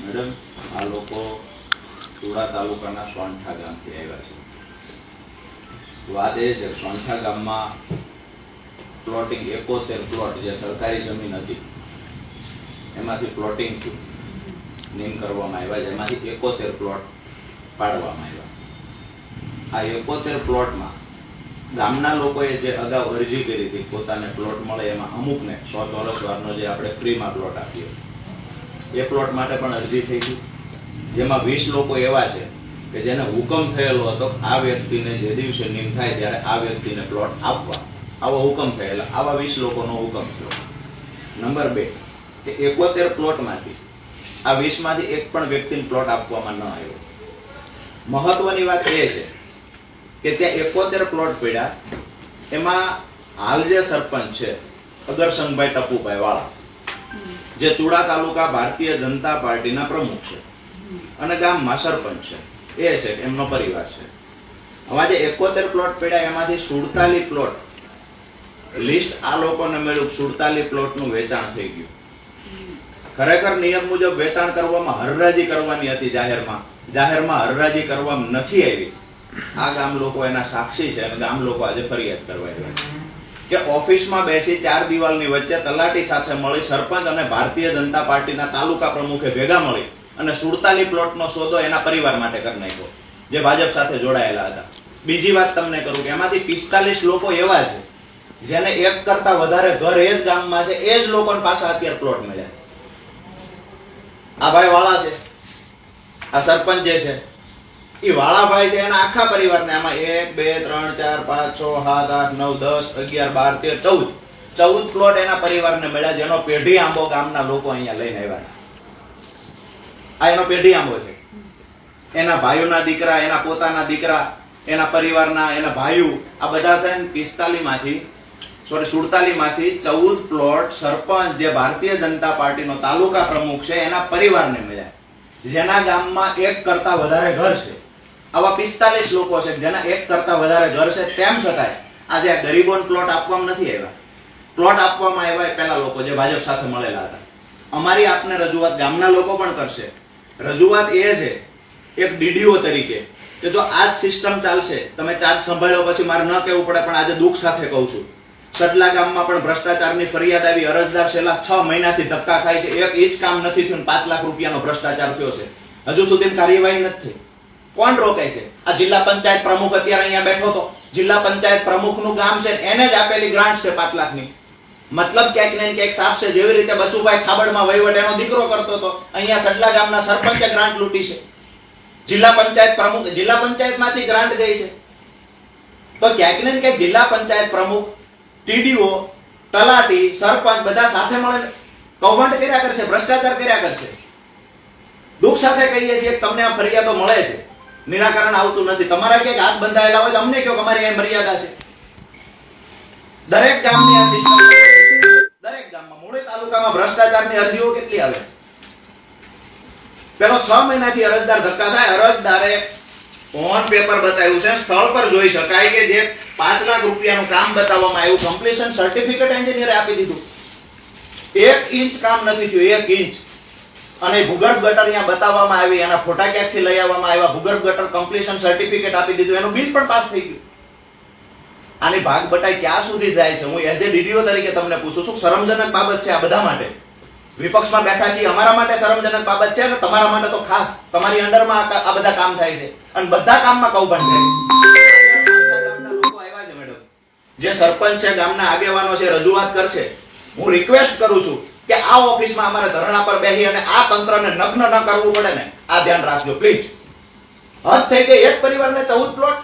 Madam, આ લોકો ચોડા તાલુકાના સોંઠા ગામથી આવ્યા છે. વાત એ છે સોંઠા ગામમાં પ્લોટિંગ એકોતેર પ્લોટ જે સરકારી જમીન હતી, એમાંથી પ્લોટિંગ નીમ કરવામાં આવ્યા છે, એમાંથી એકોતેર પ્લોટ પાડવામાં આવ્યા. આ એકોતેર પ્લોટમાં ગામના લોકોએ જે અગાઉ અરજી કરી હતી પોતાને પ્લોટ મળે એમાં અમુકને સો ચોરસ વારનો જે આપણે ફ્રીમાં પ્લોટ આપ્યો એ પ્લોટ માટે પણ અરજી થઈ હતી. જેમાં વીસ લોકો એવા છે કે જેને હુકમ થયેલો હતો આ વ્યક્તિને જે દિવસે નિમ થાય ત્યારે આ વ્યક્તિને પ્લોટ આપવા. આવો હુકમ થયેલા. આવા વીસ લોકોનો હુકમ થયો. નંબર બે, કે એકોતેર પ્લોટમાંથી આ વીસમાંથી એક પણ વ્યક્તિને પ્લોટ આપવામાં ન આવ્યો. મહત્વની વાત એ છે કે ત્યાં એકોતેર પ્લોટ પડ્યા. એમાં હાલ જે સરપંચ છે, અગરસંગભાઈ ટપુભાઈ વાળા જે ચુડા તાલુકા ભારતીય જનતા પાર્ટીના પ્રમુખ છે. અને ગામમાં સરપંચ છે. એ છે એમનો પરિવાર છે. હવે જે એકોતેર પ્લોટ પડ્યા, એમાંથી સુડતાલીસ પ્લોટ લિસ્ટ આ લોકોને મળ્યું સુડતાલીસ પ્લોટનું વેચાણ થઈ ગયું. ખરેખર નિયમ મુજબ વેચાણ કરવામાં હરરાજી કરવાની હતી જાહેરમાં. જાહેરમાં હરરાજી કરવામાં નથી આવી. આ ગામ લોકો એના સાક્ષી છે અને ગામ લોકો આજે ફરિયાદ કરવા આવ્યા છે. કે ઓફિસમાં બેસી ચાર દિવાલની વચ્ચે તલાટી સાથે મળી સરપંચ અને ભારતીય જનતા પાર્ટીના તાલુકા પ્રમુખે ભેગા મળી અને સુડતાલી પ્લોટનો સોદો એના પરિવાર માટે કરી નાખ્યો, જે ભાજપ સાથે જોડાયેલા હતા. બીજી વાત તમને કરું કે એમાંથી પિસ્તાલીસ લોકો એવા છે, જેને એક કરતા વધારે ઘર એ જ ગામમાં છે, એ જ લોકો પાસે અત્યારે પ્લોટ મળ્યા આ ભાઈ વાળા છે, આ સરપંચ જે છે એ વાળાભાઈ છે એના આખા પરિવારને આમાં એક, બે, ત્રણ, ચાર, પાંચ, છ, સાત, આઠ, નવ, દસ, અગિયાર, બાર, તેર, ચૌદ. ચૌદ પ્લોટ એના પરિવારને મળ્યા જેનો પેઢી આંબો ગામના લોકો અહીંયા લઈને આવ્યા આ એનો પેઢી આંબો છે. એના ભાઈઓના દીકરા, એના પોતાના દીકરા, એના પરિવારના, એના ભાઈઓ, આ બધા થઈને પિસ્તાલીસમાંથી સોરી સુડતાલી માંથી ચૌદ પ્લોટ સરપંચ જે ભારતીય જનતા પાર્ટીનો તાલુકા પ્રમુખ છે, એના પરિવારને મળ્યા. જેના ગામમાં એક કરતા વધારે ઘર છે. આવા પિસ્તાલીસ લોકો છે જેના એક કરતા વધારે ઘર છે, તેમ છતાંય આજે આ ગરીબોને પ્લોટ આપવામાં નથી આવ્યા. પ્લોટ આપવામાં આવ્યા એ પેલા લોકો જે ભાજપ સાથે મળેલા હતા. અમારી આપને રજૂઆત ગામના લોકો પણ કરશે. રજૂઆત એ છે, એક ડીડીઓ તરીકે, કે જો આ જ સિસ્ટમ ચાલશે, તમે ચાર્જ સંભાળ્યો પછી મારે ન કહેવું પડે, પણ આજે દુઃખ સાથે કહું છું. સડલા ગામમાં પણ ભ્રષ્ટાચારની ફરિયાદ આવી, અરજદાર છેલ્લા છ મહિનાથી ધક્કા ખાય છે. એક ઇંચ કામ નથી થયું પાંચ લાખ રૂપિયાનો ભ્રષ્ટાચાર થયો છે. હજુ સુધી કાર્યવાહી નથી થઈ. કોણ રોકે છે? આ જિલ્લા પંચાયત પ્રમુખ અત્યારે અહીંયા બેઠો તો જિલ્લા પંચાયત પ્રમુખનું ગામ છે એને જ આપેલી ગ્રાન્ટ છે પાંચ લાખની મતલબ ક્યાંક ને ક્યાંક સાફ છે. જેવી રીતે બચુભાઈ ખાબડમાં વહીવટ એનો દીકરો કરતો હતો, અહીંયા સડલા ગામના સરપંચે ગ્રાન્ટ લૂંટી છે. જિલ્લા પંચાયત પ્રમુખ, જિલ્લા પંચાયતમાંથી ગ્રાન્ટ ગઈ છે. તો ક્યાંક ને ક્યાંક જિલ્લા પંચાયત પ્રમુખ, ટીડીઓ, તલાટી, સરપંચ બધા સાથે મળીને કૌભાંડ કર્યા કરશે, ભ્રષ્ટાચાર કર્યા કરશે. દુઃખ સાથે કહીએ છીએ તમને આ ફરિયાદો મળે છે. નિરાકરણ આવતું નથી. તમારા ક્યાંક હાથ બંધાયેલા હોય અમને કયો અમારી અહીં મર્યાદા છે. દરેક ગામની આ સિસ્ટમ દરેક ગામમાં મૂળી તાલુકામાં ભ્રષ્ટાચારની અરજીઓ કેટલી આવે છે? પેલો છ મહિનાથી અરજદાર ધક્કા થાય, અરજદારે ઓન પેપર બતાવ્યું છે, સ્થળ પર જોઈ શકાય કે જે પાંચ લાખ રૂપિયાનું કામ બતાવવામાં આવ્યું કમ્પ્લીશન સર્ટિફિકેટ એન્જિનિયરે આપી દીધું. એક ઇંચ કામ નથી થયું, એક ઇંચ. અને ભૂગર્ભ ગટર અહીંયા બતાવવામાં આવી, એના ફોટા ક્યાંકથી લઈ આવવામાં આવ્યા, ભૂગર્ભ ગટર કમ્પ્લીશન સર્ટિફિકેટ આપી દીધું, એનું બિલ પણ પાસ થઈ ગયું. આની ભાગ બટાઈ ક્યાં સુધી જાય છે? હું એઝ એ ડીડીઓ તરીકે તમને પૂછું છું, શરમજનક બાબત છે આ બધા માટે. વિપક્ષમાં બેઠા છીએ, અમારા માટે શરમજનક બાબત છે અને તમારા માટે તો ખાસ. તમારી અંડરમાં આ બધા કામ થાય છે. અને બધા કામમાં કૌભાંડ થાય જે સરપંચ છે, ગામના આગેવાનો છે, રજૂઆત કરશે. હું રિક્વેસ્ટ કરું છું કે આ ઓફિસમાં અમારે ધરણા પર બેસી અને આ તંત્રને નગ્ન ન કરવું પડે ને આ ધ્યાન રાખજો પ્લીઝ હદ થઈ ગઈ એક પરિવારને ચૌદ પ્લોટ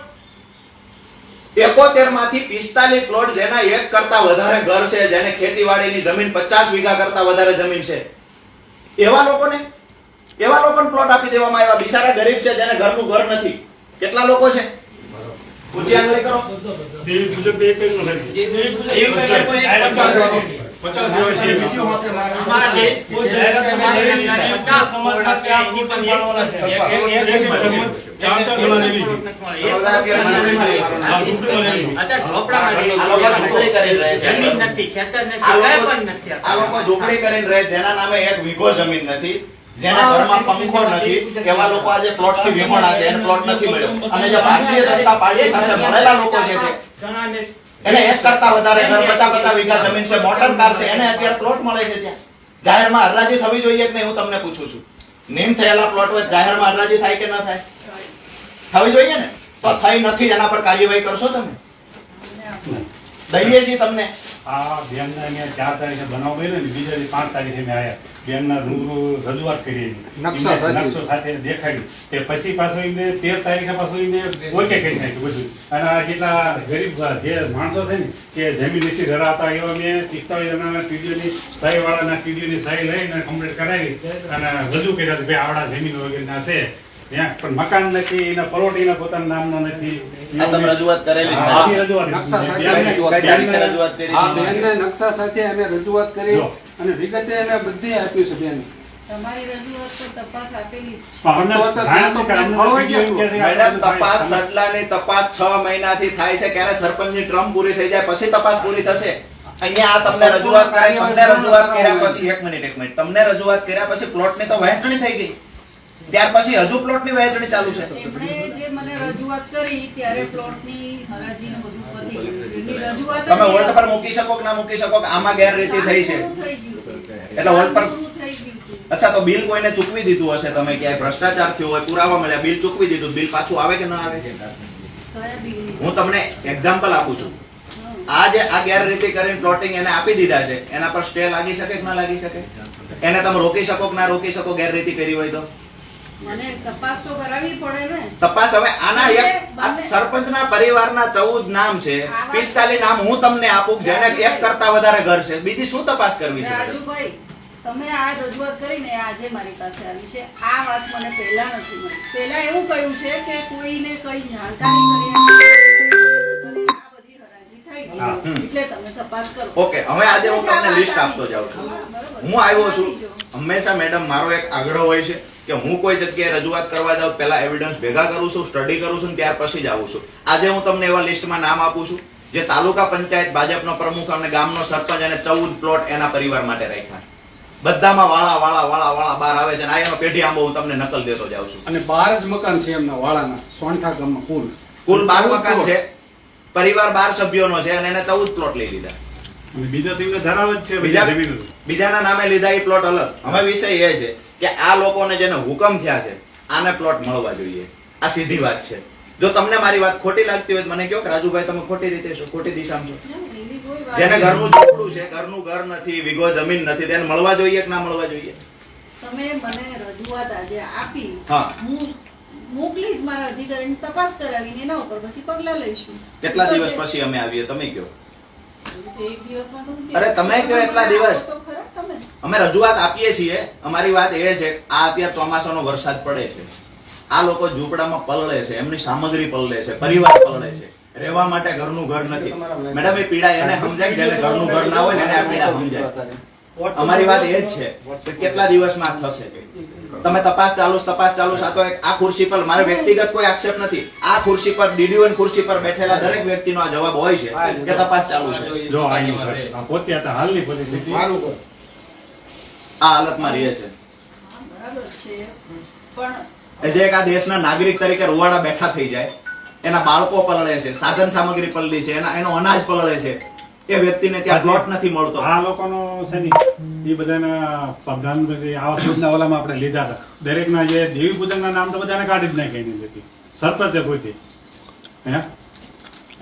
એકોતેરમાંથી પિસ્તાલીસ પ્લોટ જેના એક કરતા વધારે ઘર છે જેને ખેતીવાડીની જમીન પચાસ વીઘા કરતા વધારે જમીન છે એવા લોકોને એવા લોકોને પ્લોટ આપી દેવામાં આવ્યા બિચારા ગરીબ છે જેને ઘરનું ઘર નથી કેટલા લોકો છે ઊંચી આંગળી કરો ઝૂંપડી કરીને રહે છે. એના નામે એક વીઘો જમીન નથી જેના ઘરમાં પંખો નથી એવા લોકો આજે પ્લોટથી વિમોણા છે. એને પ્લોટ નથી મળ્યો. અને જે ભારતીય જનતા પાર્ટી સાથે મળેલા લોકો જે છે એને એક કરતા વધારે ઘર પચાસ પચાસ વીઘા જમીન છે મોટર કાર છે એને અત્યારે પ્લોટ મળે છે ત્યાં. જાહેરમાં હરાજી થવી જોઈએ કે નહીં હું તમને પૂછું છું. નિમ થયેલા પ્લોટ વચ્ચે જાહેરમાં હરાજી થાય કે ન થાય? થવી જોઈએ ને? તો થઈ નથી એના પર કાર્યવાહી કરશો તમે? દઈએ છીએ તમને. આ બેનના અહીંયા ચાર તારીખે બનાવ બન્યો ને બીજા દિવસે પાંચ તારીખે મેં આયા. બેનના રૂબરૂ રજૂઆત કરી. નકશા સાથે. દેખાડ્યું. તે પછી પાછો એમને તેર તારીખે પાછો એમને ઓકે કરી નાખ્યું બધું. અને આ જેટલા ગરીબ જે માણસો છે ને કે જમીન નથી હતા એવા મેં પિસ્તાળીસ જણાના ટીડીઓની સહી વાળાના ટીડીઓની સહી લઈને કમ્પ્લીટ કરાવી અને રજૂ કર્યા કે ભાઈ આવડા જમીન વગેરેના છે. પણ મકાન નથી એના પ્લોટ પોતાના નામનો નથી. તમે રજૂઆત કરેલી છે? હા, બધી રજૂઆત નકશા સાથે રજૂઆત કરી. આ હતી? બેનને નકશા સાથે અમે રજૂઆત કરી અને વિગતે અમે બધી આપી છે બેન. તમારી રજૂઆત તો તપાસ સડલાની તપાસ છ મહિનાથી થાય છે. ક્યારે સરપંચની ટ્રમ પૂરી થઈ જાય પછી તપાસ પૂરી થશે. અહીંયા આ તમને રજૂઆત કરી તમને રજૂઆત કર્યા પછી એક મિનિટ એક મિનિટ. તમને રજૂઆત કર્યા પછી પ્લોટની તો વહેંચણી થઈ ગઈ. ત્યાર પછી હજુ પ્લોટની વહેંચણી ચાલુ છે. જે મને રજૂઆત કરી ત્યારે પ્લોટની હરાજી ને બધું પતી રજૂઆત તમે. હોલ્ડ પર મૂકી શકો કે ના મૂકી શકો કે આમાં ગેરરીતિ થઈ છે. એટલે હોલ્ડ પર. અચ્છા તો બિલ કોઈને ચૂકવી દીધું હશે? તમે ક્યાંય ભ્રષ્ટાચાર થયો હોય પુરાવા મળ્યા બિલ ચૂકવી દીધું બિલ પાછું આવે કે ના આવે? હું તમને એક્ઝામ્પલ આપું છું. આ જે આ ગેરરીતિ કરીને પ્લોટિંગ એને આપી દીધા છે એના પર સ્ટે લાગી શકે કે ના લાગી શકે? એને તમે રોકી શકો કે ના રોકી શકો ગેરરીતિ કરી હોય તો? તપાસ તો કરાવવી પડે ને. તપાસ હવે આના એક સરપંચના પરિવારના ચૌદ નામ છે. પિસ્તાલીસ નામ હું તમને આપું જેને એક કરતા વધારે ઘર છે. બીજી શું તપાસ કરવી છે? રાજુભાઈ તમે આ રજૂઆત કરીને આજે મારી પાસે આવી છે. આ વાત મને પહેલા નથી મળી. પહેલા એવું કહ્યું છે કે કોઈને કઈ જાણકારી કરી આ બધી હરાજી થઈ હા, ગઈ હમ. એટલે તમે તપાસ કરો. ઓકે હવે આજે હું તમને લિસ્ટ આપતો જાઉં છું. હું આવ્યો છું. હંમેશા મેડમ મારો એક આગ્રહ હોય છે. કે હું કોઈ જગ્યાએ રજૂઆત કરવા જાઉં પહેલા એવિડન્સ ભેગા કરું છું સ્ટડી કરું છું ત્યાર પછી જ આવું છું. આજે હું તમને એવા લિસ્ટમાં નામ આપું છું જે તાલુકા પંચાયત ભાજપનો પ્રમુખ અને ગામનો સરપંચ અને ચૌદ પ્લોટ એના પરિવાર માટે રાખ્યા. બધામાં વાળા વાળા વાળા વાળા બહાર આવે છે અને આ પેઢી આંબો હું તમને નકલ દેતો જાઉં છું. અને બાર જ મકાન છે એમના વાળાના સોંઠા ગામમાં કુલ. કુલ બાર મકાન છે પરિવાર બાર સભ્યોનો છે અને એને ચૌદ પ્લોટ લઈ લીધા. અને બીજા તો ધરાવે છે બીજા બીજા જમીન. બીજાના નામે લીધા એ પ્લોટ અલગ. હવે વિષય એ છે કે આ લોકોને જેને હુકમ થયા છે આને પ્લોટ મળવા જોઈએ. આ સીધી વાત છે. જો તમને મારી વાત ખોટી લાગતી હોય તો મને કહો કે રાજુભાઈ તમે ખોટી રીતે છો ખોટી દિશામાં છો. જેને ઘરનું ઝૂંપડું છે ઘરનું ઘર નથી વિગો જમીન નથી તેને મળવા જોઈએ કે ના મળવા જોઈએ? તમે મને રજૂઆત આજે આપી. હા. હું મોકલીશ મારા અધિકારીને તપાસ કરાવીને એના ઉપર પછી પગલા લઈશું. કેટલા દિવસ પછી અમે આવીએ? તમે કહો. એક દિવસમાં અરે તમે કહો એટલા દિવસ. અમે રજૂઆત આપીએ છીએ અમારી વાત એ છે આ અત્યારે ચોમાસાનો વરસાદ પડે છે. આ લોકો ઝૂંપડામાં પલળે છે એમની સામગ્રી પલળે છે પરિવાર પલળે છે. રહેવા માટે ઘરનું ઘર નથી. મેડમ એ પીડા એને સમજાય જેને ઘરનું ઘર ના હોય ને એને આ પીડા સમજાય. અમારી વાત એ જ છે કે કેટલા દિવસમાં થશે. તમે તપાસ ચાલુ તપાસ ચાલુ. આ તો આ ખુરશી પર મારે વ્યક્તિગત કોઈ આક્ષેપ નથી. આ ખુરશી પર ડીડીઓ ખુરશી પર બેઠેલા દરેક વ્યક્તિનો આ જવાબ હોય છે કે તપાસ ચાલુ છે. જો પોતે હાલની પરિસ્થિતિ. આ હાલતમાં રહે છે. બરાબર છે. પણ જે એક આ દેશના નાગરિક તરીકે રોવાડા બેઠા થઈ જાય એના બાળકો પલળે છે સાધન સામગ્રી પલળી છે એના એનો અનાજ પલળે છે એ વ્યક્તિને ત્યાં પ્લોટ નથી મળતો. આ લોકોનો છે ને એ બધાના પ્રધાનમંત્રી આવાસ યોજના ઓલામાં આપણે લીધા હતા. દરેકના જે દેવી પૂજનના નામ તો બધાને કાઢી જ નાખી એની અંદરથી સરપંચે પોતે હે?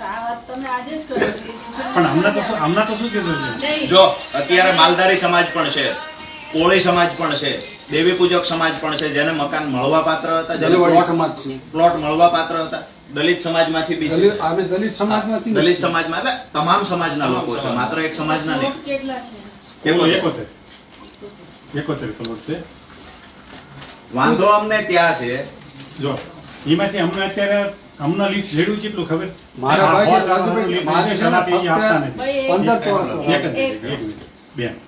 આ વાત તમે આજે જ કરો. છો. પણ હમણાં તો હમણાં તો શું કીધું છે? જો અત્યારે માલધારી સમાજ પણ છે. કોળી સમાજ પણ છે દેવી પૂજક સમાજ પણ છે જેને મકાન મળવા પાત્ર હતા જેને પ્લોટ- સમાજ છે. પ્લોટ મળવા પાત્ર હતા. દલિત સમાજમાંથી બી દલિત છે દલિત સમાજમાંથી. દલિત સમાજમાં એટલે તમામ સમાજના લોકો છે માત્ર એક સમાજના નહીં. પ્લોટ કેટલા છે? એકોતેર. એકોતેર કરોડ છે. વાંધો અમને ત્યાં છે. જો એમાંથી અમને અત્યારે હમણાં લિસ્ટ જેડું કેટલું ખબર? મારા ભાઈ રાજુભાઈ, મારે પંદર ચોરસ. બેન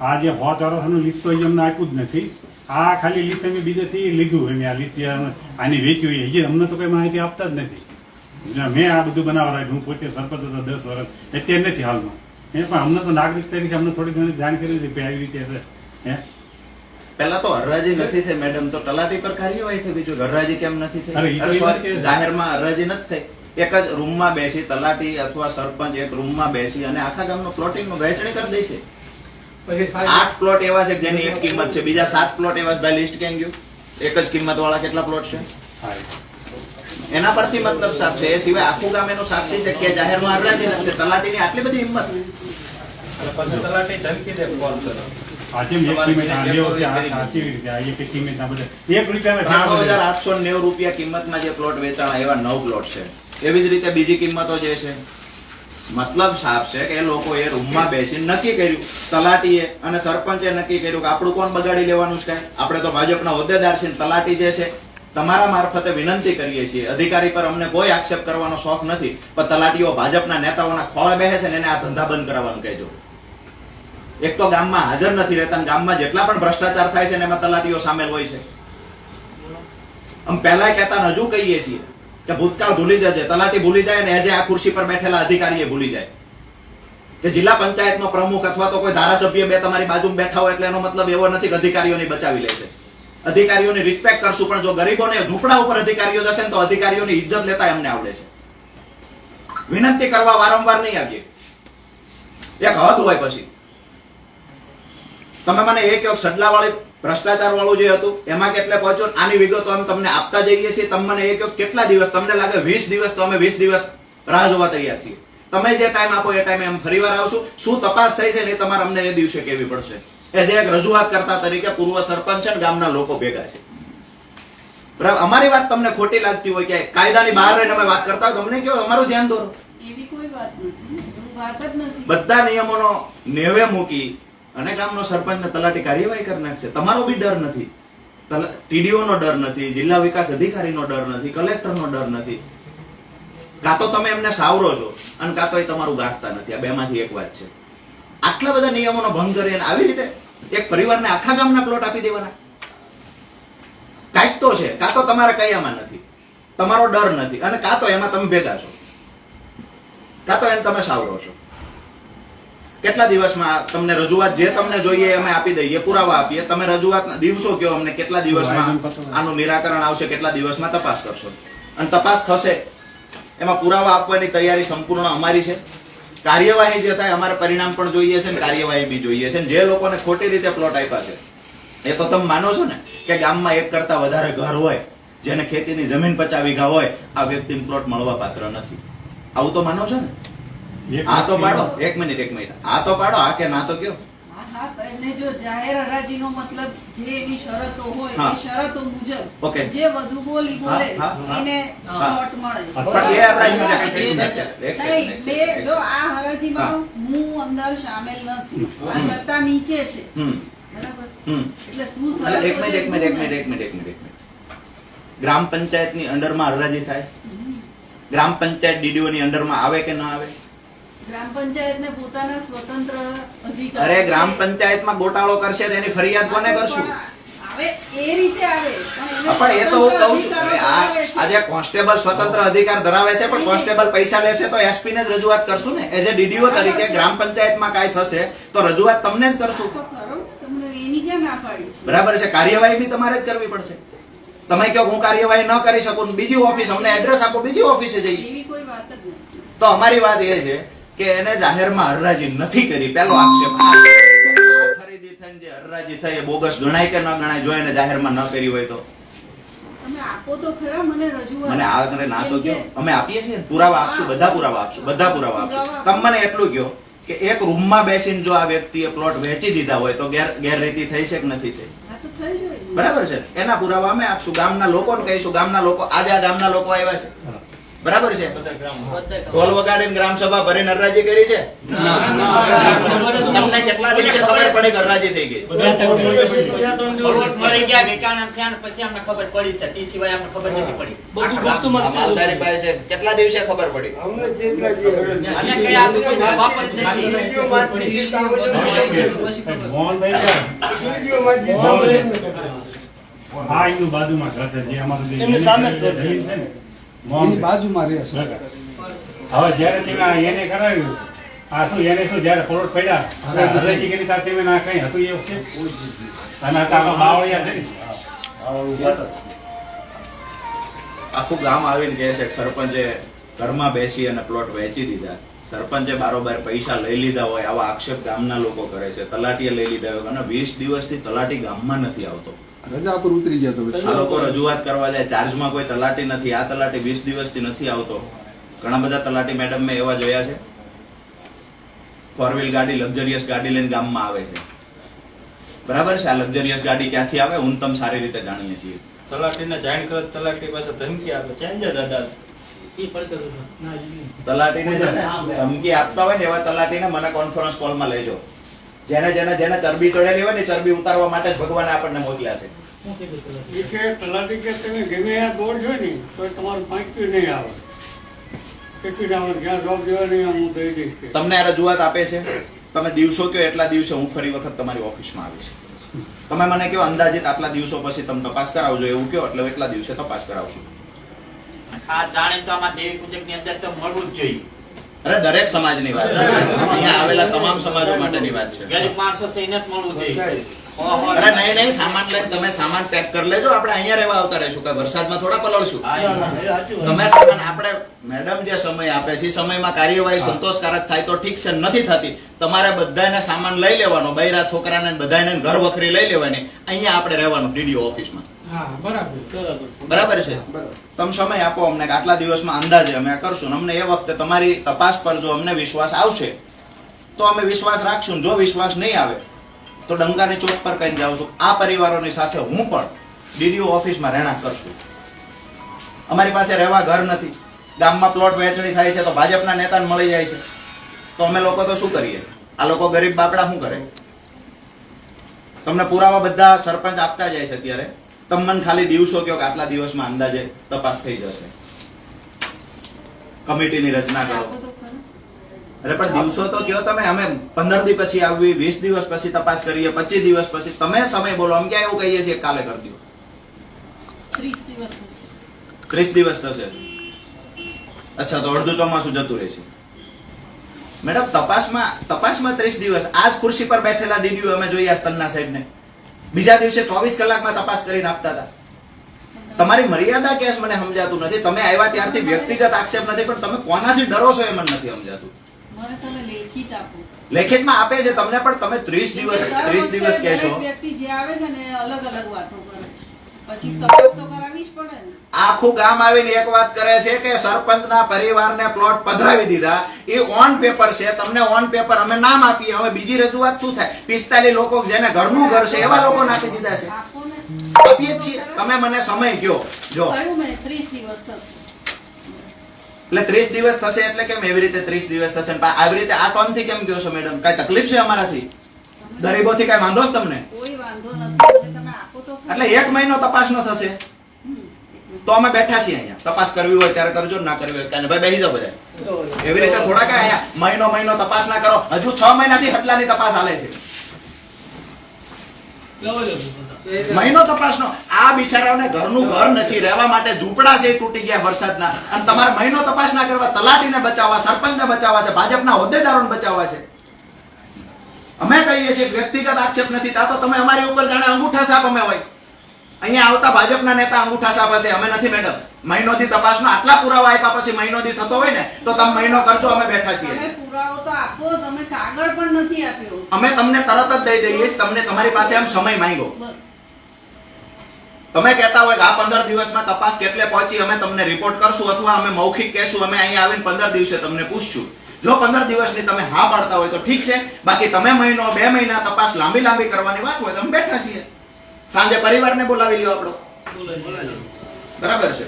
આ જે સો ચોરસનું લિસ્ટ તો અમને આપ્યું જ નથી. આ ખાલી લિસ્ટ અમે બીજેથી લીધું એમ આ લિસ્ટ આની વેચ્યું એ. હજી અમને તો કઈ માહિતી આપતા જ નથી. મેં આ બધું બનાવડાવ્યું હું પોતે સરપંચ હતો દસ વર્ષ. અત્યારે નથી હાલમાં. એ પણ અમને તો નાગરિક તરીકે અમને થોડી ઘણી જાણ કરી હતી આવી રીતે હે? પેલા તો હરરાજી નથી થઈ મેડમ. તો તલાટી પર કાર્યવાહી થઈ બીજું. હરરાજી કેમ નથી થઈ? જાહેરમાં હરરાજી નથી થઈ. એક જ રૂમમાં બેસી તલાટી અથવા સરપંચ એક રૂમમાં બેસી અને આખા ગામનો પ્લોટિંગનું વહેંચણી કરી દે છે. આઠ પ્લોટ એવા છે જેની એક કિંમત છે. બીજા સાત પ્લોટ એવા છે. ભાઈ લિસ્ટ કેમ ગયું? એક જ કિંમત વાળા કેટલા પ્લોટ છે? એના પરથી મતલબ સાફ છે. એ સિવાય આખું ગામ એનો સાક્ષી છે. કે જાહેરમાં હરરાજી નથી તલાટીની આટલી બધી હિંમત. પછી તલાટી ધમકી દે ફોન કરો. આઠસો નેવું રૂપિયા કિંમતમાં જે પ્લોટ વેચાણ એવા નવ પ્લોટ છે. એવી જ રીતે બીજી કિંમતો જે છે મતલબ સાફ છે કે એ લોકો એ રૂમમાં બેસીને નક્કી કર્યું. તલાટીએ અને સરપંચે નક્કી કર્યું કે આપણું કોણ બગાડી લેવાનું છે? આપણે તો ભાજપના હોદ્દેદાર ને તલાટી જે છે, તમારા મારફતે વિનંતી કરીએ છીએ. અધિકારી પર અમને કોઈ આક્ષેપ કરવાનો શોખ નથી, પણ તલાટીઓ ભાજપના નેતાઓના ખોળે બેસે છે ને એને આ ધંધા બંધ કરવાનું કહેજો. એક તો ગામમાં હાજર નથી રહેતા ગામમાં જેટલા પણ ભ્રષ્ટાચાર થાય છે ને એમાં તલાટીઓ સામેલ હોય છે. આમ પહેલા કહેતા હજુ કહીએ છીએ. કે ભૂતકાળ ભૂલી જજે, તલાટી ભૂલી જાય ને જે આ ખુરશી પર બેઠેલા અધિકારીએ ભૂલી જાય. કે જિલ્લા પંચાયતનો પ્રમુખ અથવા તો કોઈ ધારાસભ્ય બે તમારી બાજુમાં બેઠા હોય એટલે એનો મતલબ એવો નથી કે અધિકારીઓને બચાવી લેશે. અધિકારીઓની રિસ્પેક્ટ કરશું, પણ જો ગરીબોને ઝૂંપડા ઉપર અધિકારીઓ જશે ને તો અધિકારીઓની ઇજ્જત લેતા એમને આવડે છે. વિનંતી કરવા વારંવાર નહીં આવીએ. એક હદ હોય પછી. તમે મને એ કહો સડલા વાળી ભ્રષ્ટાચાર વાળું જે હતું એમાં કેટલે પહોંચ્યો આની વિગતો અમે તમને આપતા જઈએ છીએ. તમને મને એ કેટલા દિવસ તમને લાગે વીસ દિવસ તો અમે વીસ દિવસ રાહ જોવા તૈયાર છીએ. તમે જે ટાઈમ આપો એ ટાઈમે ફરી ફરીવાર આવશું શું તપાસ થઈ છે ને તમારે અમને એ દિવસે કેવી પડશે. એ જે એક રજૂઆત કરતા તરીકે પૂર્વ સરપંચ છે ગામના લોકો ભેગા છે. બરાબર? અમારી વાત તમને ખોટી લાગતી હોય કે કાયદાની બહાર રહીને અમે વાત કરતા હોય તમને કયો અમારું ધ્યાન દોરો. બધા નિયમોનો નેવે મૂકી અને ગામનો સરપંચને તલાટી કાર્યવાહી કરી નાખશે. તમારો બી ડર નથી. ટીડીઓ નો ડર નથી, જિલ્લા વિકાસ અધિકારીનો ડર નથી, કલેક્ટરનો ડર નથી. કાં તો તમે એમને સાવરો છો, અને કાં તો એ તમારું ગાંઠતા નથી. આ બેમાંથી એક વાત છે. આટલા બધા નિયમોનો ભંગ કરી અને આવી રીતે એક પરિવારને આખા ગામના પ્લોટ આપી દેવાના. કાંઈક તો છે, કાં તો તમારે કયામાં નથી. તમારો ડર નથી, અને કાં તો એમાં તમે ભેગા છો. કાં તો એને તમે સાવરો છો. કેટલા દિવસમાં તમને રજૂઆત જે તમને જોઈએ અમે આપી દઈએ પુરાવા આપીએ. તમે રજૂઆત દિવસો કયો અમને કેટલા દિવસમાં આનું નિરાકરણ આવશે કેટલા દિવસમાં તપાસ કરશો. અને તપાસ થશે. એમાં પુરાવા આપવાની તૈયારી સંપૂર્ણ અમારી છે. કાર્યવાહી જે થાય અમારે પરિણામ પણ જોઈએ છે ને કાર્યવાહી બી જોઈએ છે. જે લોકોને ખોટી રીતે પ્લોટ આપ્યા છે એ તો તમે માનો છો ને કે ગામમાં એક કરતા વધારે ઘર હોય જેને ખેતીની જમીન પચાવી વીઘા હોય આ વ્યક્તિને પ્લોટ મળવા પાત્ર નથી. આવું તો માનો છો ને? આ તો પાડો એક મિનિટ એક મિનિટ. આ તો પાડો આ કે ના તો કયો? હા, હા, અને જો જાહેર હરાજીનો મતલબ જે એની શરતો હોય એ શરતો મુજબ જે વધુ બોલી બોલે હા, હા, હા. એને હા. મળે છે. પણ એ હરાજીમાં હા, એક મિનિટ, એક સેકન્ડ, એક સેકન્ડ, નહીં, એક બે જો આ હરાજીમાં હું. અંદર સામેલ નથી. આ સત્તા નીચે છે. હમ, બરાબર? હમ. એટલે શું એક મિનિટ એક મિનિટ એક મિનિટ એક મિનિટ એક મિનિટ ગ્રામ પંચાયતની અંડરમાં હરાજી થાય? ગ્રામ પંચાયત ડીડીઓ ની અંડરમાં આવે કે ન આવે? ગ્રામ પંચાયતને પોતાના સ્વતંત્ર અધિકાર અરે ગ્રામ. પંચાયતમાં ગોટાળો કરશે તો એની ફરિયાદ કોને કરશું? એ રીતે આવે. પણ એ તો હું કહું છું. આજે કોન્સ્ટેબલ સ્વતંત્ર અધિકાર ધરાવે છે પણ કોન્સ્ટેબલ પૈસા લેશે તો એસપી ને જ રજૂઆત કરશું ને? એઝ એ ડીડીઓ તરીકે ગ્રામ પંચાયતમાં કાંઈ થશે તો રજૂઆત તમને જ કરશું. બરાબર છે. કાર્યવાહી બી તમારે જ કરવી પડશે. તમે કહો હું કાર્યવાહી ન કરી શકું બીજી ઓફિસ અમને એડ્રેસ આપો બીજી ઓફિસે જઈએ. એવી કોઈ વાત જ નથી. તો અમારી વાત એ છે કે એને જાહેરમાં હરરાજી નથી કરી. પેલો આક્ષેપ ખરીદી થઈને જે હરરાજી થઈ એ બોગસ ગણાય કે ન ગણાય જો એને જાહેરમાં ન કરી હોય તો. આપો તો ખરા મને રજૂઆત. મને આ ના તો કેમ અમે આપીએ છીએ પુરાવા આપશું બધા પુરાવા આપશું બધા પુરાવા આપશું. તમે મને એટલું કહો કે એક રૂમમાં બેસીને જો આ વ્યક્તિએ પ્લોટ વેચી દીધા હોય તો ગેર ગેરરીતિ થઈ છે કે નથી થઈ? આ તો થઈ જ હોય ને. બરાબર છે એના પુરાવા અમે આપશું. ગામના લોકોને કહીશું. ગામના લોકો આજે આ ગામના લોકો આવ્યા છે. બરાબર છે? ઢોલ વગાડીને ગ્રામ સભા ભરીને નરરાજી કરી છે? તમને કેટલા દિવસે ખબર પડી નરરાજી થઈ ગઈ? દિવસ મળી ગયા વેચાણ થયા પછી અમને ખબર પડી છે. તે સિવાય અમને ખબર નથી પડી. માલધારી પાસે છે. કેટલા દિવસે ખબર પડી? અને કઈ આ તો કોઈ જવાબ જ નથી. મોહનભાઈ ક્યાં? મોહનભાઈ. બાજુમાં ઘર છે, જે અમારું. જમીન છે ને, એની બાજુમાં રહે છે. હવે જ્યારે તમે એને કરાવ્યું આ શું એને શું જ્યારે પ્લોટ પડ્યા ત્યારે હરાજી કરી ત્યારે ના કઈ હતું એ વખતે? અને અત્યારે બાવળિયા છે આખું ગામ આવીને કહે છે સરપંચે ઘરમાં બેસી અને પ્લોટ વેચી દીધા. સરપંચે બારોબાર પૈસા લઈ લીધા હોય આવા આક્ષેપ ગામના લોકો કરે છે. તલાટીએ લઈ લીધા હોય. અને વીસ દિવસથી તલાટી ગામમાં નથી આવતો. રજા પર ઉતરી ગયા તો આ લોકો રજૂઆત કરવા લે ચાર્જમાં કોઈ તલાટી નથી આ તલાટી વીસ દિવસથી નથી આવતો. ઘણા બધા તલાટી મેડમ મેં એવા જોયા છે. ફોર વ્હીલ ગાડી લક્ઝરિયસ ગાડી લઈને ગામમાં આવે છે. બરાબર છે? આ લક્ઝરિયસ ગાડી ક્યાંથી આવે? હું તમ સારી રીતે જાણીએ છીએ. તલાટીને જાણ કરે તલાટી પાસે ધમકી આપે. ચેન્જ જ દાદા? તલાટીને ને ધમકી આપતા હોય ને એવા તલાટીને મને કોન્ફરન્સ કોલમાં લઈ જાઓ. જેને જેને જેને ચરબી ચડેલી હોય ને ચરબી ઉતારવા માટે જ ભગવાને આપણને મોકલ્યા છે. એ કે તલાટી કે તમે ગમે આ દોડશો ને તો તમારું પાંચ્યું નહીં આવે. કશું ના આવે જ્યાં જવાબ દેવા નહીં આવે, હું દઈ દઈશ કે. તમને આ રજૂઆત આપે છે? તમે દિવસો કયો એટલા દિવસે હું ફરી વખત તમારી ઓફિસમાં આવીશ? તમે મને કયો અંદાજિત આટલા દિવસો પછી તમે તપાસ કરાવજો એવું કયો? એટલે એટલા દિવસે તપાસ કરાવશું. આ જાણે તો આમાં દેવી પૂજકની અંદર તો મળવું જ જોઈએ. અરે દરેક સમાજની વાત છે. અહીંયા આવેલા તમામ સમાજો માટેની વાત છે. ગરીબ માણસો છે જ મળવું જોઈએ. હો, હો. અરે નહીં નહીં સામાન લઈને તમે સામાન પેક કરી લેજો. આપણે અહીંયા રહેવા આવતા રહીશું. કે વરસાદમાં થોડા પલળશું. તમે સામાન આપણે મેડમ જે સમય આપે છે એ સમયમાં કાર્યવાહી સંતોષકારક થાય તો ઠીક છે નથી થતી. તમારે બધાને સામાન લઈ લેવાનો બૈરા છોકરાને બધાને ઘર વખરી લઈ લેવાની. અહીંયા આપણે રહેવાનું ડીડીઓ ઓફિસમાં. બરાબર. બરાબર છે. તમે સમય આપો અમને કે આટલા દિવસમાં અંદાજે અમે આ કરશું અમને એ વખતે તમારી તપાસ પર જો અમને વિશ્વાસ આવશે તો અમે વિશ્વાસ રાખશું જો વિશ્વાસ નહીં આવે તો ડંકાની ચોક પર કઈ જાઉં છું આ પરિવારોની સાથે હું પણ ડીડીઓ ઓફિસમાં રહેણાંક કરશું. અમારી પાસે રહેવા ઘર નથી. ગામમાં પ્લોટ વહેંચણી થાય છે તો ભાજપના નેતાને મળી જાય છે. તો અમે લોકો તો શું કરીએ? આ લોકો ગરીબ બાપડા શું કરે? તમને પુરાવા બધા સરપંચ આપતા જાય છે અત્યારે. તમે મને ખાલી દિવસો કહો કે આટલા દિવસમાં અંદાજે તપાસ થઈ જશે. કમિટીની રચના કરો. અરે પણ દિવસો તો કયો તમે અમે પંદર દિવસ પછી આવી વીસ દિવસ પછી તપાસ કરીએ પચીસ દિવસ પછી. તમે સમય બોલો અમે ક્યાં એવું કહીએ છીએ કાલે કરી દો. ત્રીસ દિવસ થશે. ત્રીસ દિવસ થશે. અચ્છા તો અડધું ચોમાસું જતું રહેશે મેડમ તપાસમાં તપાસમાં ત્રીસ દિવસ. આજ ખુરશી પર બેઠેલા ડીડીઓ અમે જોઈએ સ્તનના સાહેબને. બીજા દિવસે ચોવીસ કલાકમાં તપાસ કરીને આપતા હતા. તમારી મર્યાદા કેસ મને સમજાતું નથી? તમે આવ્યા ત્યારથી વ્યક્તિગત આક્ષેપ નથી પણ તમે કોનાથી ડરો છો એ મને નથી સમજાતું. તમે લેખિતમાં આપે છે તમને પણ તમે ત્રીસ દિવસ ત્રીસ દિવસ કહેશો. વ્યક્તિ જે આવે છે ને અલગ અલગ વાતો કરે છે. પછી તપાસ તો કરાવી જ પડે ને આખું ગામ આવીને એક વાત કરે છે કે સરપંચના પરિવારને પ્લોટ પધરાવી દીધા. એ ઓન પેપર છે. તમને ઓન પેપર અમે નામ આપીએ. હવે બીજી રજૂઆત શું થાય? પિસ્તાલીસ લોકો જેને ઘરનું ઘર છે એવા લોકો નાખી દીધા છે. આપીએ છીએ. તમે મને સમય કયો જો થશે. એટલે ત્રીસ દિવસ થશે એટલે કેમ એવી રીતે ત્રીસ દિવસ થશે? આવી રીતે આ ટોનથી કેમ કહો છો મેડમ કઈ તકલીફ છે અમારાથી? ગરીબોથી કઈ વાંધો છે તમને? કોઈ વાંધો નથી. એટલે એક મહિનો તપાસનો થશે. હમ, એક મિનિટ. તો અમે બેઠા છીએ અહીંયા. તપાસ કરવી હોય ત્યારે કરજો, ના કરવી હોય ભાઈ, બેસી જાઓ બધા. એવી રીતે થોડા કાંઈ અહીંયા મહિનો મહિનો તપાસ ના કરો. હજુ છ મહિનાથી હટલાની તપાસ હાલે છે. મહિનો તપાસનો. આ બિચારાઓને ઘરનું ઘર નથી. રહેવા માટે ઝૂંપડા છે, તૂટી ગયા વરસાદના. અને તમારે મહિનો તપાસ ના કરવા, તલાટીને બચાવવા, સરપંચને બચાવવા છે, ભાજપના હોદ્દેદારોને બચાવવા છે. અમે કહીએ છીએ વ્યક્તિગત આક્ષેપ નથી. તા તો તમે અમારી ઉપર જાણે અંગૂઠા સાપ અમે હોય. અહીંયા આવતા ભાજપના નેતા અંગૂઠા સાપ હશે. અમે નથી મેડમ. મહિનોથી તપાસનો આટલા પુરાવા આપ્યા પછી મહિનોથી થતો હોય ને તો તમે મહિનો કરજો અમે બેઠા છીએ. અમે તમને તરત જ દઈ દઈએ તમને તમારી પાસે એમ સમય માંગ્યો. તમે કહેતા હોય કે આ પંદર દિવસમાં તપાસ કેટલે પહોંચી અમે તમને રિપોર્ટ કરશું અથવા અમે મૌખિક કહેશું અમે અહીંયા આવીને પંદર દિવસે તમને પૂછશું. જો પંદર દિવસની તમે હા પાડતા હોય તો ઠીક છે. બાકી તમે મહિનો બે મહિના તપાસ લાંબી લાંબી કરવાની વાત હોય તો અમે બેઠા છીએ. સાંજે પરિવારને બોલાવી લ્યો આપણો. બરાબર છે.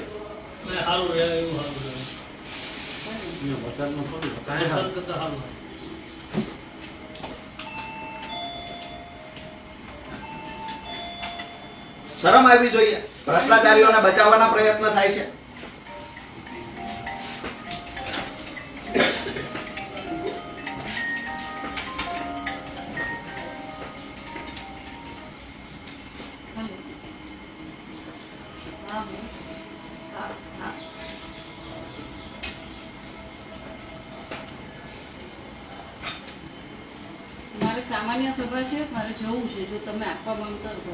શરમ આવી જોઈએ. ભ્રષ્ટાચારીઓને બચાવવાના પ્રયત્ન થાય છે. સામાન્ય સભા છે? મારે જવું છે જો તમે આપવા માંગતા તો.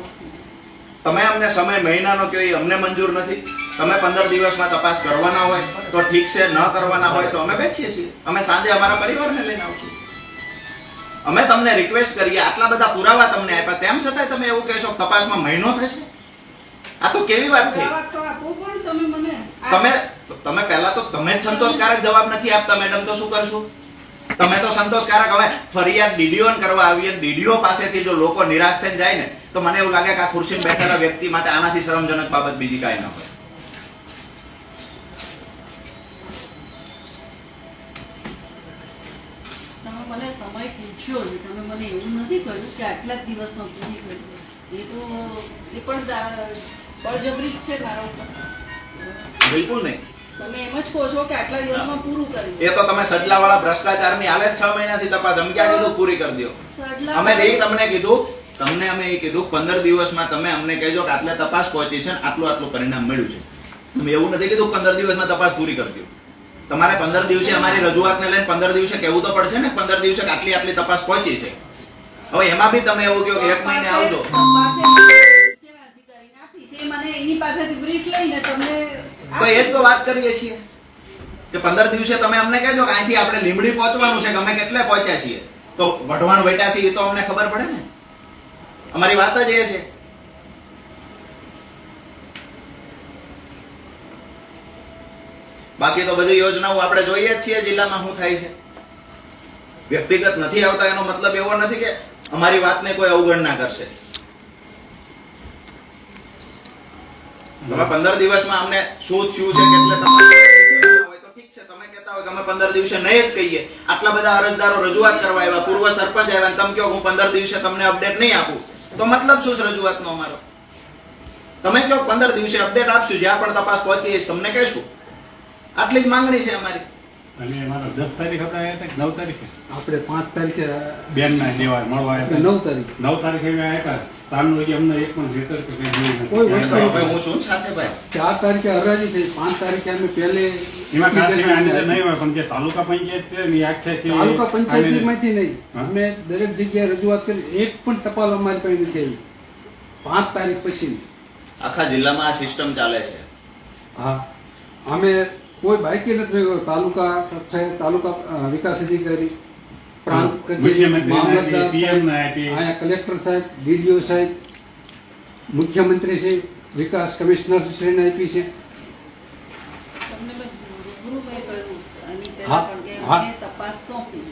તમે અમને સમય મહિનાનો કહો એ અમને મંજૂર નથી. તમે પંદર દિવસમાં તપાસ કરવાના હોય તો ઠીક છે ન કરવાના હોય તો અમે બેઠીએ છીએ. અમે સાંજે અમારા પરિવારને લઈને આવશું. અમે તમને રિક્વેસ્ટ કરીએ આટલા બધા પુરાવા તમને આપ્યા. તેમ છતાંય તમે એવું કહેશો તપાસમાં મહિનો થશે? આ તો કેવી વાત થઈ તમે તમે તમે પહેલા તો તમે સંતોષકારક જવાબ નથી આપતા મેડમ તો શું કરશું? તમે તો સંતોષકારક હવે ફરિયાદ ડીડીઓ કરવા આવીએ ડીડીઓ પાસેથી જો લોકો નિરાશ થઈને જાય ને તો મને એવું લાગે કે આ ખુરશી બેઠેલા વ્યક્તિ માટે આનાથી શરમજનક બાબત બીજી કાંઈ ન હોય. મને સમય પૂછ્યો છે. તમે મને એવું નથી કહ્યું કે આટલા જ દિવસમાં પૂરી કરી એ તો એ પણ બળજબરી જ છે મારા ઉપર. બિલકુલ નહીં. તમે એમ જ કહો છો કે આટલા દિવસમાં પૂરું કરી એ તો તમે સડલાવાળા ભ્રષ્ટાચારની હાલે જ છ મહિનાથી તપાસ. અમે ક્યાં કીધું પૂરી કરી દો? અમે એ તમને કીધું. તમને અમે એ કીધું પંદર દિવસમાં તમે અમને કહેજો કે આટલે તપાસ પહોંચી છે આટલું આટલું પરિણામ મળ્યું છે. તમે એવું નથી કીધું પંદર દિવસમાં તપાસ પૂરી કરી દો. તમારે પંદર દિવસે અમારી રજૂઆતને લઈને પંદર દિવસે કહેવું તો પડશે ને પંદર દિવસે આટલી આટલી તપાસ પહોંચી છે. હવે એમાં બી તમે એવું કહો કે એક મહિને આવજો. મને એની પાસેથી બ્રીફ લઈને તમને તો એ જ તો વાત કરીએ છીએ કે પંદર દિવસે તમે અમને કહેજો કે અહીંથી આપણે લીમડી પહોંચવાનું છે કે અમે કેટલે પહોંચ્યા છીએ. તો વઢવાણ વેટા છીએ એ તો અમને ખબર પડે ને? અમારી વાત જ એ છે. બાકી તો બધી યોજનાઓ આપણે જોઈએ જ છીએ જિલ્લામાં શું થાય છે. વ્યક્તિગત નથી આવતા, એનો મતલબ એવો નથી કે અમારી વાતને કોઈ અવગણના કરશે. તમે પંદર દિવસમાં અમને શું થયું છે કેટલે તમારે ઠીક છે તમે કહેતા હોય કે અમે પંદર દિવસે નહીં જ કહીએ. આટલા બધા અરજદારો રજૂઆત કરવા આવ્યા પૂર્વ સરપંચ આવ્યા તમે કહો હું પંદર દિવસે તમને અપડેટ નહીં આપું. તો મતલબ શું છે રજૂઆતનો અમારો? તમે કહો પંદર દિવસે અપડેટ આપશું જ્યાં પણ તપાસ પહોંચી તમને કહેશું. આટલી જ માંગણી છે અમારી. અને મારા દસ તારીખ હતા નવ તારીખે? આપણે પાંચ તારીખે બેન ના દેવા મળવા નવ તારીખ. નવ તારીખે આવ્યા હતા. તારનું હજી અમને એક પણ લેટર કે કંઈ જોયું નથી. કોઈ વસ્તુ હવે હું શું? સાથે ભાઈ? ચાર તારીખે હરાજી થઈ. પાંચ તારીખે અમે પહેલે એમાં ખાસ કરીને આની અંદર નહીં હોય પણ જે તાલુકા પંચાયત છે ને એ આખે આખી તાલુકા પંચાયતમાંથી નહીં. હા? અમે દરેક જગ્યાએ રજૂઆત કરી. એક પણ ટપાલ અમારી પાસે નથી આવી. પાંચ તારીખ પછી. આખા જિલ્લામાં આ સિસ્ટમ ચાલે છે. હા. અમે કોઈ બાકી નથી ભેગો. તાલુકા કક્ષાએ તાલુકા અ, વિકાસ અધિકારી. પ્રાંત કચેરી મામલતદાર કલેક્ટર સાહેબ ડીડીઓ સાહેબ મુખ્યમંત્રી શ્રી વિકાસ કમિશનર શ્રીને આપી છે. હા, હા. તપાસ સોંપી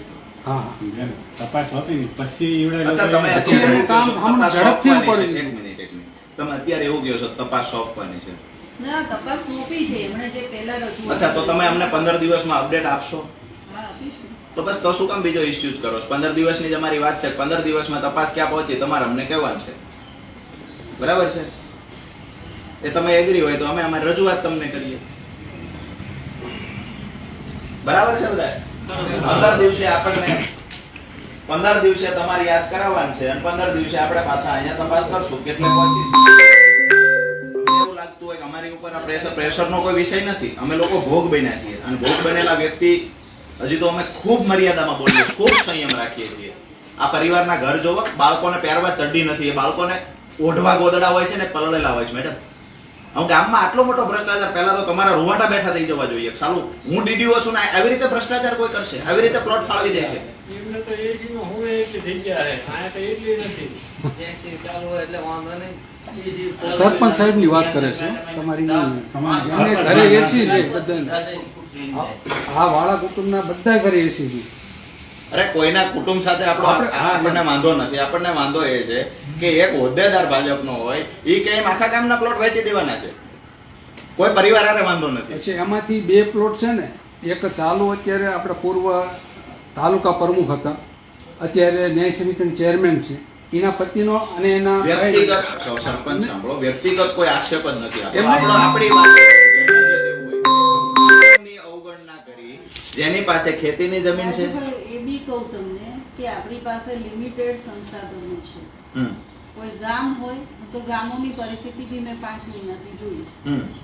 છે. તપાસ હોતી પછી તમે લોકોએ- પછી એનું કામ હમણાં ઝડપથી સોંપવાની એક મિનિટ એક મિનિટ. તમે અત્યારે એવું કહો છો તપાસ સોંપવાની છે. ના તપાસ સોંપી છે એમણે જે પહેલા રજૂઆત અચ્છા તો તમે અમને પંદર દિવસમાં અપડેટ આપશો? હા આપીશું. તો બસ, તો શું કામ બીજો ઇસ્યુ જ કરો? પંદર દિવસની જ અમારી વાત છે. પંદર દિવસમાં તપાસ ક્યાં પહોંચી, તમારે અમને કહેવાનું છે. બરાબર છે? એ તમે એગ્રી હોય તો અમે અમારી રજૂઆત તમને કરીએ. બરાબર છે બધા? પંદર દિવસે આપણને, પંદર દિવસે તમારી યાદ કરાવવાની છે અને પંદર દિવસે આપણે પાછા અહીંયા તપાસ કરશું કેટલે પહોંચી લાગતું હોય કે અમારી ઉપર આ પ્રેશર પ્રેશરનો કોઈ વિષય નથી. અમે લોકો ભોગ બન્યા છીએ. અને ભોગ બનેલા વ્યક્તિ હજી તો અમે ખૂબ મર્યાદામાં બોલીએ ખૂબ સંયમ રાખીએ છીએ. આ પરિવારના ઘર જોવો બાળકોને પહેરવા ચડ્ડી નથી એ બાળકોને ઓઢવા ગોદડા હોય છે ને પલળેલા હોય છે મેડમ. હું ગામમાં આટલો મોટો ભ્રષ્ટાચાર પહેલા તો તમારા રૂવાટા બેઠા થઈ જવા જોઈએ. સાલું હું ડીડીઓ છું ને આવી રીતે ભ્રષ્ટાચાર કોઈ કરશે? આવી રીતે પ્લોટ ફાળવી દે છે? એમને તો એસી માં હું એટલી થઈ ગયા છે. આયા તો એટલી નથી. ચાલુ એટલે વાંધો નહીં. એસી સરપંચ સાહેબની વાત કરે છે તમારી ઘરે એસી છે બધાને. આ વાળા કુટુંબના બધા ઘરે એસી છે. અરે કોઈના કુટુંબ સાથે આપણો આપણને વાંધો નથી. આપણને વાંધો એ છે કે એક હોદ્દેદાર ભાજપનો હોય એ કે એમ આખા ગામના પ્લોટ વેચી દેવાના છે. કોઈ પરિવાર અરે વાંધો નથી. પછી એમાંથી બે પ્લોટ છે ને. એક ચાલુ અત્યારે આપણે પૂર્વ તાલુકા પ્રમુખ હતા. અત્યારે ન્યાય સમિતિના ચેરમેન છે. એના પતિનો અને એના વ્યક્તિગત સરપંચ સાંભળો. વ્યક્તિગત કોઈ આક્ષેપ જ નથી. આપણી વાત જેની પાસે ખેતીની જમીન છે? એ બી કહું તમને કે આપણી પાસે લિમિટેડ સંસાધનો છે. કોઈ ગામ હોય તો ગામોની પરિસ્થિતિ બી મેં પાંચ મહિનાથી જોઈ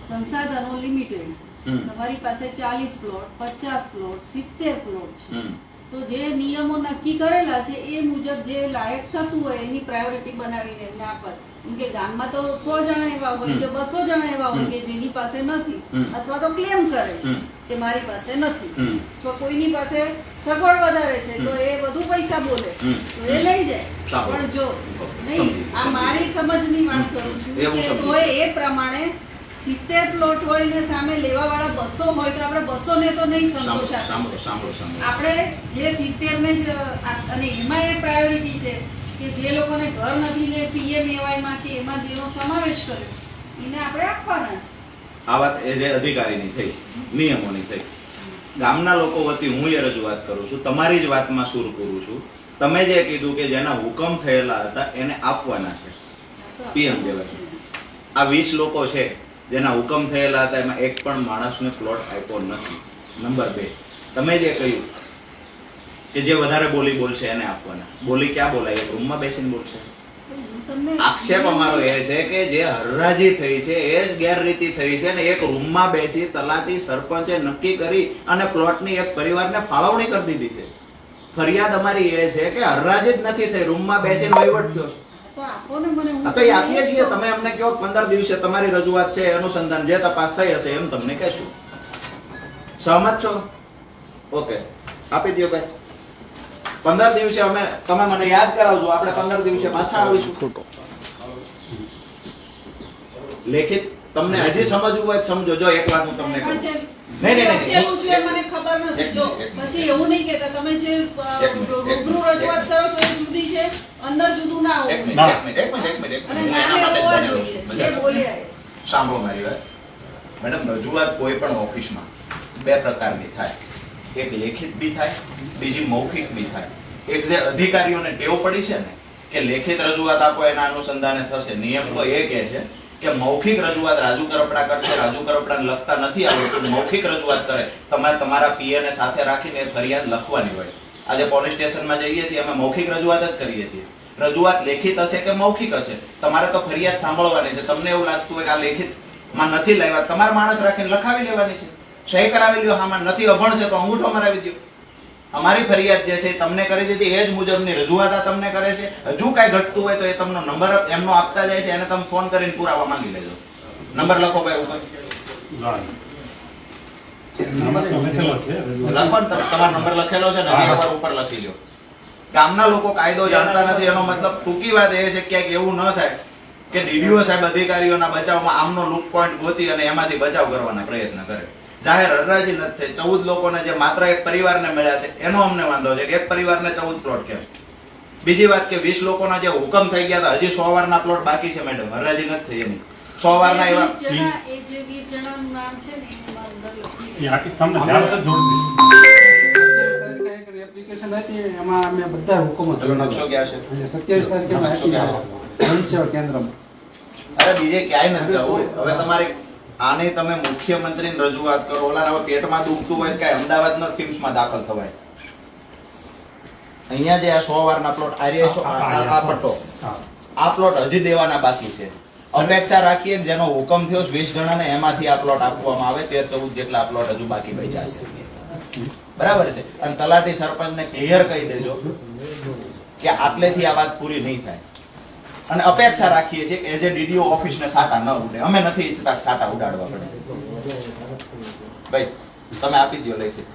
સંસાધનો લિમિટેડ છે. તમારી પાસે ચાલીસ પ્લોટ પચાસ પ્લોટ સિત્તેર પ્લોટ છે. તો જે નિયમો નક્કી કરેલા છે એ મુજબ જે લાયક થતું હોય એની પ્રાયોરિટી બનાવીને ના કેમ કે ગામમાં તો સો જણા એવા હોય કે બસો જણા એવા હોય કે જેની પાસે નથી અથવા તો ક્લેમ કરે છે કે મારી પાસે નથી. તો કોઈની પાસે સગવડ વધારે છે તો એ વધુ પૈસા બોલે. તો એ લઈ જાય. પણ જો નહીં આ સમજી. મારી સમજની વાત કરું છું કે તો એ પ્રમાણે સિત્તેર પ્લોટ હોય ને સામે લેવા વાળા બસો હોય તો આપણે બસો ને તો નહીં સંતોષ આપણે જે સિત્તેર ને જ અને એમાં એ પ્રાયોરિટી છે કે જે લોકોને ઘર નથી ને પીએમએવાયમાં કે એમાં જેનો સમાવેશ કર્યો એને આપણે આપવાના છે. આ વાત એ જે અધિકારીની થઈ, નિયમોની થઈ. ગામના લોકો વતી હું એ રજૂઆત કરું છું, તમારી જ વાતમાં સુર પૂરું છું. તમે જે કીધું કે જેના હુકમ થયેલા હતા, એને આપવાના છે. પીએમ કહેવાય. આ વીસ લોકો છે, જેના હુકમ થયેલા હતા, એમાં એક પણ માણસને પ્લોટ આપ્યો નથી. નંબર બે, તમે જે કહ્યું કે જે વધારે બોલી બોલશે એને આપવાના. બોલી ક્યાં બોલાય? રૂમમાં બેસીને બોલશે. આક્ષેપ અમારો એ છે કે જે હરરાજી થઈ છે એ જ ગેરરીતિ થઈ છે ને એક રૂમમાં બેસી તલાટી સરપંચે નક્કી કરી અને પ્લોટની એક પરિવારને ફાળવણી કરી દીધી છે. ફરિયાદ અમારી એ છે કે હરરાજી જ નથી થઈ રૂમમાં બેસીને વહીવટ થયો તો એ આપીએ છીએ તમે અમને કહો પંદર દિવસે તમારી રજૂઆત છે અનુસંધાન જે તપાસ થઈ હશે એમ તમને કહેશું. સહમત છો? ઓકે. આપી દો ભાઈ. પંદર દિવસે અમે તમે મને યાદ કરાવજો આપણે પંદર દિવસે પાછા આવીશું લેખિત તમને હજી સમજવું હોય સમજો જો એક વાત હું તમને કહું નહીં, નહીં, નહીં. છે મને ખબર નથી. પછી એવું નહીં તમે જે રૂબરૂ રજૂઆત કરો એ જુદી અંદર જુદું ના. એક મિનિટ એક મિનિટ એક મિનિટ. સાંભળો મારી વાત મેડમ રજૂઆત કોઈ પણ ઓફિસમાં બે પ્રકારની થાય એક લેખિત બી થાય, બીજી મૌખિક બી થાય. એક જે અધિકારીઓને ટેવ પડી છે ને, કે લેખિત રજૂઆત આપો, એના અનુસંધાને થશે. નિયમ તો એ કહે છે કે મૌખિક રજૂઆત રાજુ કરપડા કરશે, રાજુ કરપડાને લખતા નથી આવડતું. મૌખિક રજૂઆત કરે. તમારે તમારા પીએને સાથે રાખીને ફરિયાદ લખવાની હોય. આજે પોલીસ સ્ટેશનમાં જઈએ છીએ, અમે મૌખિક રજૂઆત જ કરીએ છીએ. રજૂઆત લેખિત હશે કે મૌખિક હશે? તમારે તો ફરિયાદ સાંભળવાની છે. તમને એવું લાગતું હોય કે આ લેખિતમાં નથી લેવા તમારે માણસ રાખીને લખાવી લેવાની છે. સહી કરાવી લ્યો આમાં નથી અભણ છે તો અંગૂઠો મરાવી દો અમારી ફરિયાદ જે છે એ તમને કરી દીધી એ જ મુજબની રજૂઆત આ તમને કરે છે. હજુ કાંઈ ઘટતું હોય તો એ તમને નંબર એમનો આપતા જાય છે એને તમે ફોન કરીને પુરાવા માંગી લેજો. નંબર લખો ભાઈ ઉપર. તમારો નંબર લખેલો છે ને ઉપર લખી લો ગામના લોકો કાયદો જાણતા નથી એનો મતલબ ટૂંકી વાત એ છે ક્યાંક એવું ન થાય કે ડીડીઓ સાહેબ અધિકારીઓના બચાવમાં આમનો લુક પોઈન્ટ ગોતી અને એમાંથી બચાવ કરવાના પ્રયત્ન કરે. જાહેર હરરાજી નથી થઈ. ચૌદ લોકોને જે માત્ર એક પરિવારને મળ્યા છે એનો અમને વાંધો છે કે એક પરિવારને ચૌદ પ્લોટ કેમ બીજી વાત કે વીસ લોકોના જે હુકમ થઈ ગયા હતા હજી સો વારના પ્લોટ બાકી છે મેડમ હરરાજી નથી થઈ એની. સો વારના એવા એપ્લિકેશન એમાં અમે બધા હુકમો સત્યાવીસ તારીખે કેન્દ્રમાં. અરે બીજે ક્યાંય નથી જવું. હવે તમારે આને તમે મુખ્યમંત્રીને રજૂઆત કરો. ઓલા પેટમાં દુખતું હોય કાંઈ અમદાવાદના થીમ્સમાં દાખલ થવાય. અહીંયા જે આ સો વારના પ્લોટ આ પટ્ટો. આ પ્લોટ હજી દેવાના બાકી છે. અપેક્ષા રાખીએ જેનો હુકમ થયો વીસ જણાને એમાંથી આ પ્લોટ આપવામાં આવે. તેર ચૌદ જેટલા પ્લોટ હજુ બાકી બચ્યા છે. બરાબર છે? અને તલાટી સરપંચને ક્લિયર કહી દેજો કે આટલેથી આ વાત પૂરી નહીં થાય. અને અપેક્ષા રાખીએ છીએ એઝ એ ડીડીઓ ઓફિસને સાટા ન ઉડે. અમે નથી ઈચ્છતા સાટા ઉડાડવા પડે. ભાઈ, તમે આપી દો લેખિત